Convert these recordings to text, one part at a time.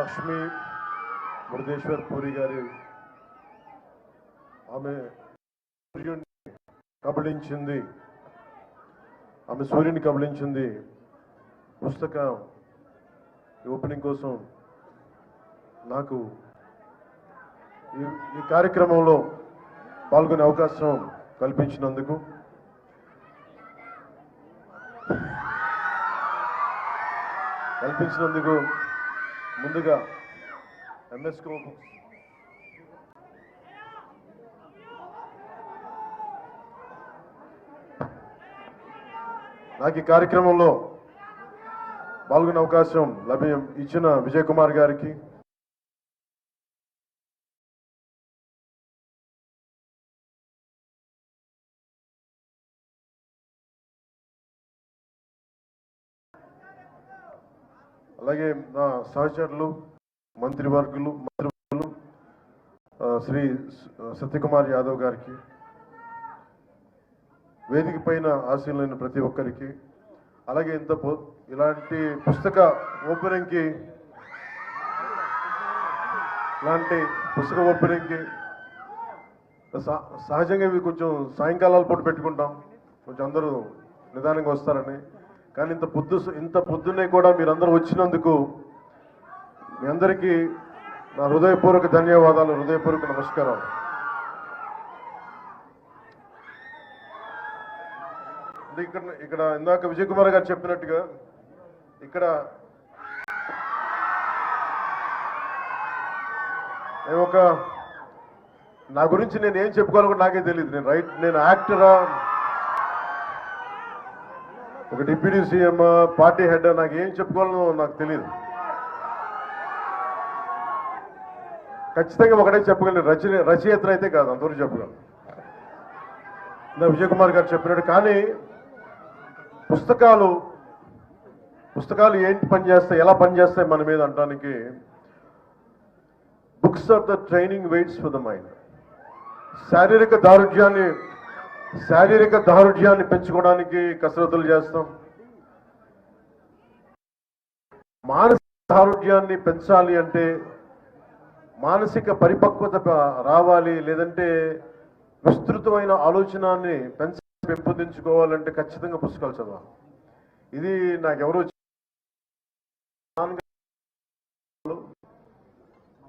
లక్ష్మి మురుదేశ్వర్ పూరి గారి ఆమె సూర్యుడిని కబళించింది. ఆమె సూర్యుని కబళించింది. పుస్తకం ఓపెనింగ్ కోసం నాకు ఈ ఈ కార్యక్రమంలో పాల్గొనే అవకాశం కల్పించినందుకు కల్పించినందుకు ముందుగా ఎంఎస్ నాకు ఈ కార్యక్రమంలో పాల్గొనే అవకాశం లభ్యం ఇచ్చిన విజయ్ కుమార్ గారికి అలాగే నా సహచరులు మంత్రివర్గులు మంత్రివర్గులు శ్రీ సత్యకుమార్ యాదవ్ గారికి వేదిక పైన ఆశీలైన ప్రతి ఒక్కరికి అలాగే ఇంత ఇలాంటి పుస్తక ఓపెనింగ్కి ఇలాంటి పుస్తక ఓపెనింగ్కి సహ- సహజంగా ఇవి కొంచెం సాయంకాలాల పూట పెట్టుకుంటాం. కొంచెం అందరూ నిదానంగా వస్తారని కానీ ఇంత పొద్దు ఇంత పొద్దున్నే కూడా మీరందరూ వచ్చినందుకు మీ అందరికీ నా హృదయపూర్వక ధన్యవాదాలు హృదయపూర్వక నమస్కారం. ఇక్కడ ఇక్కడ ఇందాక విజయ్ కుమార్ గారు చెప్పినట్టుగా ఇక్కడ నేను ఒక నా గురించి నేను ఏం చెప్పుకోవాలో నాకే తెలియదు నేను రైట్ నేను యాక్టరా ఒక డిప్యూటీ సీఎం పార్టీ హెడ్ నాకు ఏం చెప్పుకోవాలో నాకు తెలియదు ఖచ్చితంగా ఒకటే చెప్పగలను రచన రచయితలు అయితే కాదు అందరూ చెప్పగలను. ఇందా విజయ్ కుమార్ గారు చెప్పినట్టు కానీ పుస్తకాలు పుస్తకాలు ఏంటి పనిచేస్తాయి ఎలా పనిచేస్తాయి మన మీద అంటానికి books are the training weights for the mind. శారీరక దారుఢ్యాన్ని శారీరక దారుఢ్యాన్ని పెంచుకోవడానికి కసరత్తులు చేస్తాం. మానసిక దారుఢ్యాన్ని పెంచాలి అంటే మానసిక పరిపక్వత రావాలి లేదంటే విస్తృతమైన ఆలోచనాన్ని పెంచ పెంపొందించుకోవాలంటే ఖచ్చితంగా పుస్తకాలు చదవాలి. ఇది నాకెవరో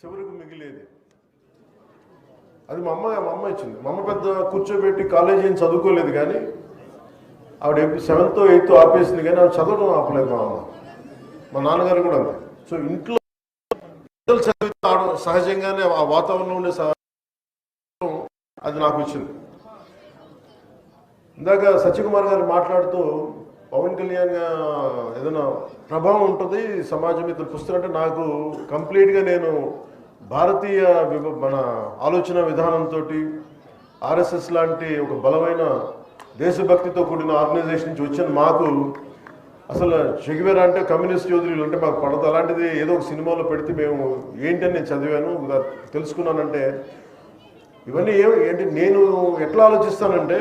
చివరికి మిగిలేది. అది మా అమ్మ మా అమ్మ ఇచ్చింది. మా అమ్మ పెద్ద కూర్చోబెట్టి కాలేజీ ఏం చదువుకోలేదు కానీ ఆవిడ సెవెంత్ ఎయిత్ ఆపేసింది కానీ ఆవిడ చదవడం ఆపలేదు మా అమ్మ. మా నాన్నగారు కూడా అంతే. సో ఇంట్లో పిల్లలు చదివితే సహజంగానే ఆ వాతావరణం ఉండే అది నాకు వచ్చింది ఇందాక సత్యకుమార్ గారు మాట్లాడుతూ పవన్ కళ్యాణ్ ఏదైనా ప్రభావం ఉంటుంది సమాజం మీద పుస్తకం అంటే నాకు కంప్లీట్గా నేను భారతీయ విభ- మన ఆలోచన విధానంతో ఆర్ఎస్ఎస్ లాంటి ఒక బలమైన దేశభక్తితో కూడిన ఆర్గనైజేషన్ నుంచి వచ్చిన మాకు అసలు చెగివేరా అంటే కమ్యూనిస్ట్ యోధులు అంటే మాకు పడదు. అలాంటిది ఏదో ఒక సినిమాలో పెడితే మేము ఏంటని నేను చదివాను తెలుసుకున్నానంటే ఇవన్నీ ఏమి ఏంటి నేను ఎట్లా ఆలోచిస్తానంటే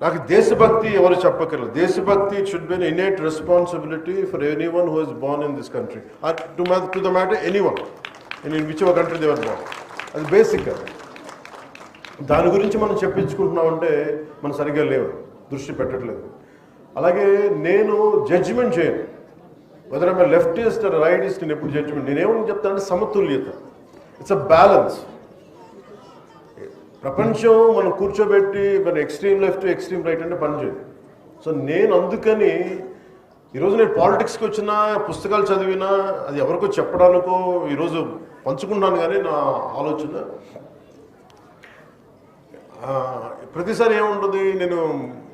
నాకు దేశభక్తి ఎవరు చెప్పక్కర్లేదు. దేశభక్తి should be innate responsibility for anyone who is born in this country to to the matter anyone in which ఒక కంట్రీ దేవర్ అది బేసిక్ అది దాని గురించి మనం చెప్పించుకుంటున్నామంటే మనం సరిగ్గా లేవు దృష్టి పెట్టట్లేదు. అలాగే నేను జడ్జిమెంట్ చేయను. వెదర్ ఐమ్ లెఫ్టిస్ట్ రైటిస్ట్ నేను ఎప్పుడు జడ్జిమెంట్ నేనేమని చెప్తానంటే సమతుల్యత. ఇట్స్ అ బ్యాలెన్స్ ప్రపంచం మనం కూర్చోబెట్టి మన ఎక్స్ట్రీమ్ లెఫ్ట్ ఎక్స్ట్రీమ్ రైట్ అంటే పనిచేయదు సో నేను అందుకని ఈరోజు నేను పాలిటిక్స్కి వచ్చినా పుస్తకాలు చదివినా అది ఎవరికో చెప్పడానికో ఈరోజు పంచుకున్నాను కానీ నా ఆలోచన ప్రతిసారి ఏముంటుంది నేను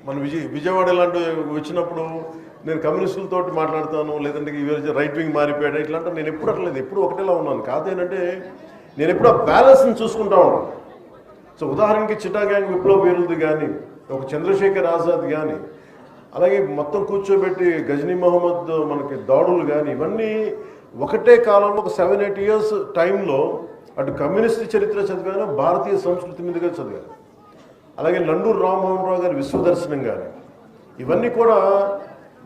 మన విజయ్ విజయవాడ ఇలాంటి వచ్చినప్పుడు నేను కమ్యూనిస్టులతో మాట్లాడతాను లేదంటే ఇవి రైట్ వింగ్ మారిపోయాడు ఇట్లాంటి నేను ఎప్పుడు అట్లేదు ఎప్పుడు ఒకటేలా ఉన్నాను. కాదేంటంటే నేను ఎప్పుడు ఆ బ్యాలెన్స్ని చూసుకుంటా ఉన్నాను సో ఉదాహరణకి చిటా గ్యాంగ్ విప్లవ వీరులది కానీ ఒక చంద్రశేఖర్ ఆజాద్ కానీ అలాగే మొత్తం కూర్చోబెట్టి గజనీ మహమ్మద్ మనకి దాడులు కానీ ఇవన్నీ ఒకటే కాలంలో ఒక సెవెన్ ఎయిట్ ఇయర్స్ టైంలో అటు కమ్యూనిస్ట్ చరిత్ర చదివాను భారతీయ సంస్కృతి మీదుగా చదివాను. అలాగే నండూరు రామ్మోహన్ రావు గారి విశ్వదర్శనం కానీ ఇవన్నీ కూడా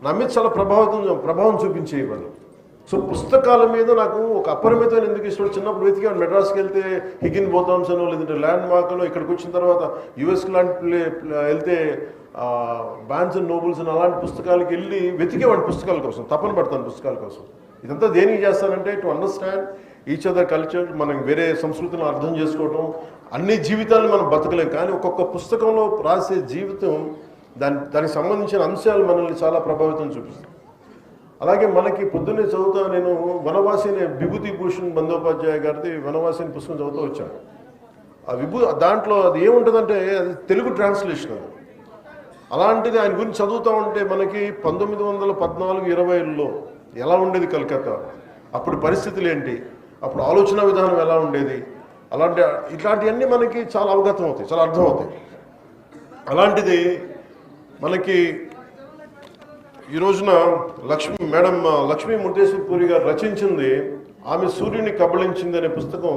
నా మీద చాలా ప్రభావితం ప్రభావం చూపించే సో పుస్తకాల మీద నాకు ఒక అపరిమితమైన ఎందుకు ఇష్టం? చిన్నప్పుడు వెతికాను మెడ్రాస్కి వెళ్తే హిగిన్ బోతామ్స్ అనో లేదంటే ల్యాండ్ మార్క్లో ఇక్కడికి వచ్చిన తర్వాత యుఎస్కి లాంటి ప్లే వెళ్తే బ్యాన్స్ అండ్ నోబుల్స్ అని అలాంటి పుస్తకాలకి వెళ్ళి వెతికేవాడిని పుస్తకాల కోసం తపన పడతాను పుస్తకాల కోసం. ఇదంతా దేనికి చేస్తానంటే to understand each other culture మనం వేరే సంస్కృతిని అర్థం చేసుకోవటం అన్ని జీవితాలను మనం బతకలేం. కానీ ఒక్కొక్క పుస్తకంలో రాసే జీవితం దాని దానికి సంబంధించిన అంశాలు మనల్ని చాలా ప్రభావితం చూపిస్తాయి అలాగే మనకి పొద్దున్నే చదువుతా నేను వనవాసిని విభూతి భూషణ్ బందోపాధ్యాయ గారిది వనవాసిని పుస్తకం చదువుతూ వచ్చాను. ఆ విభూ దాంట్లో అది ఏముంటుందంటే అది తెలుగు ట్రాన్స్లేషన్ అది. అలాంటిది ఆయన గురించి చదువుతూ ఉంటే మనకి పంతొమ్మిది వందల పద్నాలుగు ఇరవైలో ఎలా ఉండేది కలకత్తా? అప్పుడు పరిస్థితులు ఏంటి? అప్పుడు ఆలోచన విధానం ఎలా ఉండేది? అలాంటి ఇట్లాంటివన్నీ మనకి చాలా అవగతం అవుతాయి చాలా అర్థం అవుతాయి. అలాంటిది మనకి ఈ రోజున లక్ష్మి మేడం లక్ష్మీ ముర్తేశ్వర పూరి గారు రచించింది ఆమె సూర్యుని కబళించింది అనే పుస్తకం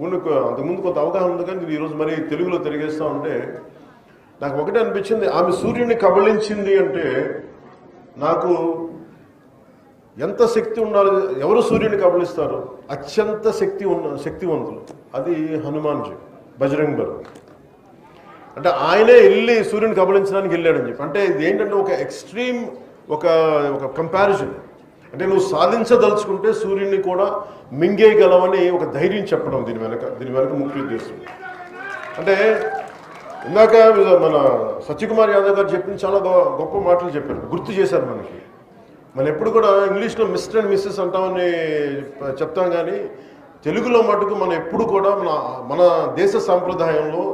ముందు అంతకుముందు కొంత అవగాహన ఉంది కానీ ఇది ఈరోజు మరి తెలుగులో తిరిగేస్తూ ఉంటే నాకు ఒకటే అనిపించింది ఆమె సూర్యుని కబళించింది అంటే నాకు ఎంత శక్తి ఉండాలి ఎవరు సూర్యుని కబలిస్తారు? అత్యంత శక్తి ఉన్న శక్తివంతులు. అది హనుమాన్జీ బజరంగ్ బల్. అంటే ఆయనే వెళ్ళి సూర్యుని కబలించడానికి వెళ్ళాడని చెప్పి. అంటే ఇది ఏంటంటే ఒక ఎక్స్ట్రీమ్ ఒక ఒక కంపారిజన్ అంటే నువ్వు సాధించదలుచుకుంటే సూర్యుని కూడా మింగేయగలవని ఒక ధైర్యం చెప్పడం దీని వెనక దీని వెనక ముఖ్య ఉద్దేశం. అంటే ఇందాక మన సత్యకుమార్ యాదవ్ గారు చెప్పిన చాలా గొ- గొప్ప మాటలు చెప్పారు. గుర్తు చేశారు మనకి. మనం ఎప్పుడు కూడా ఇంగ్లీష్లో మిస్టర్ అండ్ మిస్సెస్ అంటామని చెప్తాం కానీ తెలుగులో మటుకు మనం ఎప్పుడు కూడా మన మన దేశ సాంప్రదాయంలో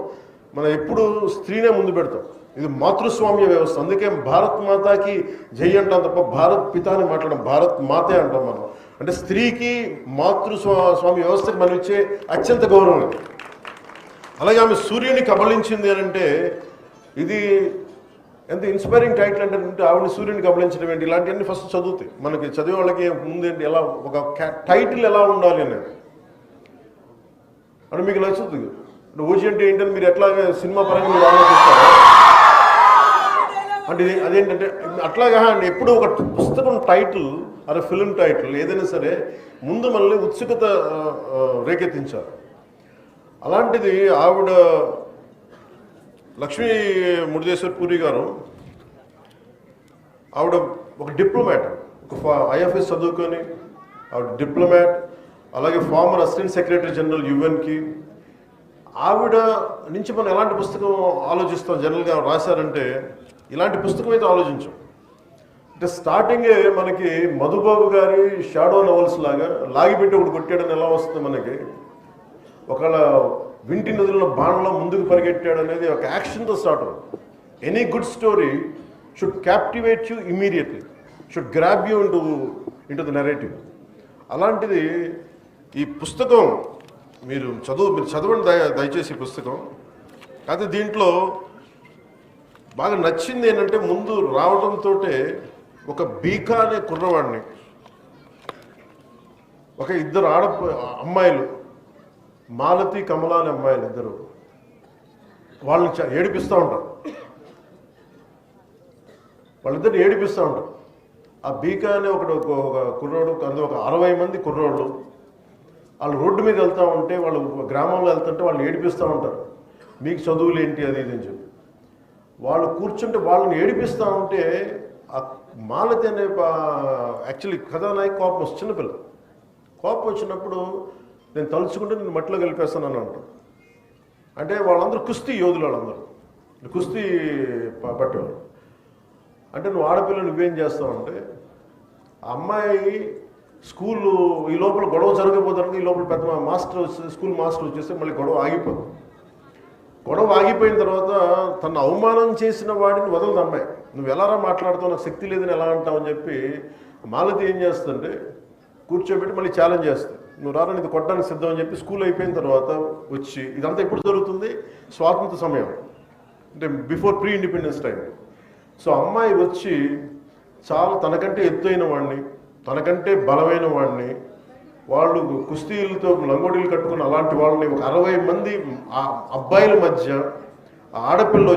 మనం ఎప్పుడు స్త్రీనే ముందు పెడతాం. ఇది మాతృస్వామ్య వ్యవస్థ. అందుకే భారత్ మాతాకి జై అంటాం తప్ప భారత్ పిత అని మాట్లాడడం భారత్ మాతే అంటాం మనం. అంటే స్త్రీకి మాతృస్వా స్వామి వ్యవస్థకి మనం ఇచ్చే అత్యంత గౌరవం అలాగే ఆమె సూర్యుని కబలించింది అని అంటే ఇది ఎంత ఇన్స్పైరింగ్ టైటిల్ అంటే ఆవిడ సూర్యుని గమనించడం ఏంటి? ఇలాంటివన్నీ ఫస్ట్ చదువుతాయి. మనకి చదివే వాళ్ళకి ముందేంటి ఎలా ఒక టైటిల్ ఎలా ఉండాలి అనేది. అంటే మీకు నచ్చుతుంది. అంటే ఓజీ అంటే ఏంటని మీరు ఎట్లా సినిమా పరంగా మీరు ఆలోచిస్తారు? అంటే అదేంటంటే అట్లాగా అండి ఎప్పుడు ఒక పుస్తకం టైటిల్ అరే ఫిల్మ్ టైటిల్ ఏదైనా సరే ముందు మనల్ని ఉత్సుకత రేకెత్తించారు అలాంటిది ఆవిడ లక్ష్మీ మురుదేశ్వర్ పూరి గారు ఆవిడ ఒక డిప్లొమాట్ ఒక ఐఎఫ్ఎస్ చదువుకొని ఆవిడ డిప్లొమాట్ అలాగే ఫార్మర్ అసిస్టెంట్ సెక్రటరీ జనరల్ యుఎన్కి. ఆవిడ నుంచి మనం ఎలాంటి పుస్తకం ఆలోచిస్తాం? జనరల్గా రాశారంటే ఇలాంటి పుస్తకం అయితే ఆలోచించాం. అంటే స్టార్టింగే మనకి మధుబాబు గారి షాడో నవల్స్ లాగా లాగిపెట్టి ఒకటి కొట్టాడని ఎలా వస్తుంది మనకి? ఒకవేళ వింటి నదుల్లో బాణంలో ముందుకు పరిగెట్టాడు అనేది ఒక యాక్షన్తో స్టార్ట్ అవుతుంది. Any good story should captivate you immediately should grab you into into the narrative అలాంటిది ఈ పుస్తకం మీరు చదువు మీరు చదవండి దయ దయచేసి పుస్తకం. అయితే దీంట్లో బాగా నచ్చింది ఏంటంటే ముందు రావడంతో ఒక బీకా అనే కుర్రవాడిని ఒక ఇద్దరు ఆడ అమ్మాయిలు మాలతి కమల అనే అమ్మాయిలు ఇద్దరు. వాళ్ళని చ- ఏడిపిస్తూ ఉంటారు. వాళ్ళిద్దరు ఏడిపిస్తూ ఉంటారు. ఆ బీకా అనే ఒకడు ఒక ఒక కుర్రోడు అందులో ఒక అరవై మంది కుర్రోళ్ళు వాళ్ళు రోడ్డు మీద వెళ్తూ ఉంటే వాళ్ళు గ్రామంలో వెళ్తుంటే వాళ్ళు ఏడిపిస్తూ ఉంటారు. మీకు చదువులు ఏంటి? అది ఇది అని చెప్పి. వాళ్ళు కూర్చుంటే వాళ్ళని ఏడిపిస్తూ ఉంటే ఆ మాలతి అనే యాక్చువల్లీ కథానాయకు కోపం వస్తుంది చిన్నపిల్ల. కోపం వచ్చినప్పుడు నేను తలుచుకుంటే నేను మట్టిలో కలిపేస్తానని అంటాడు అంటే వాళ్ళందరూ కుస్తీ యోధులు వాళ్ళందరూ కుస్తీ ప- పట్టేవారు అంటే నువ్వు ఆడపిల్ల నువ్వేం చేస్తావు అంటే అమ్మాయి స్కూల్ ఈ లోపల గొడవ జరగబోతుంది ఈ లోపల పెద్ద మాస్టర్ వచ్చి స్కూల్ మాస్టర్ వచ్చేస్తే మళ్ళీ గొడవ ఆగిపోదు. గొడవ ఆగిపోయిన తర్వాత తన అవమానం చేసిన వాడిని వదలదు అమ్మాయి. నువ్వు ఎలారా మాట్లాడుతావు? నాకు శక్తి లేదని ఎలా అంటావు అని చెప్పి మాలతి ఏం చేస్తుందంటే కూర్చోబెట్టి మళ్ళీ ఛాలెంజ్ చేస్తుంది. నువ్వు రారా ఇది కొట్టడానికి సిద్ధం అని చెప్పి స్కూల్ అయిపోయిన తర్వాత వచ్చి ఇదంతా ఎప్పుడు జరుగుతుంది? స్వాతంత్ర సమయం. అంటే before pre independence time so అమ్మాయి వచ్చి చాలా తనకంటే ఎత్తైన వాడిని తనకంటే బలమైన వాడిని వాళ్ళు కుస్తీలతో లంగోడీలు కట్టుకున్న అలాంటి వాళ్ళని ఒక అరవై మంది ఆ అబ్బాయిల మధ్య ఆడపిల్ల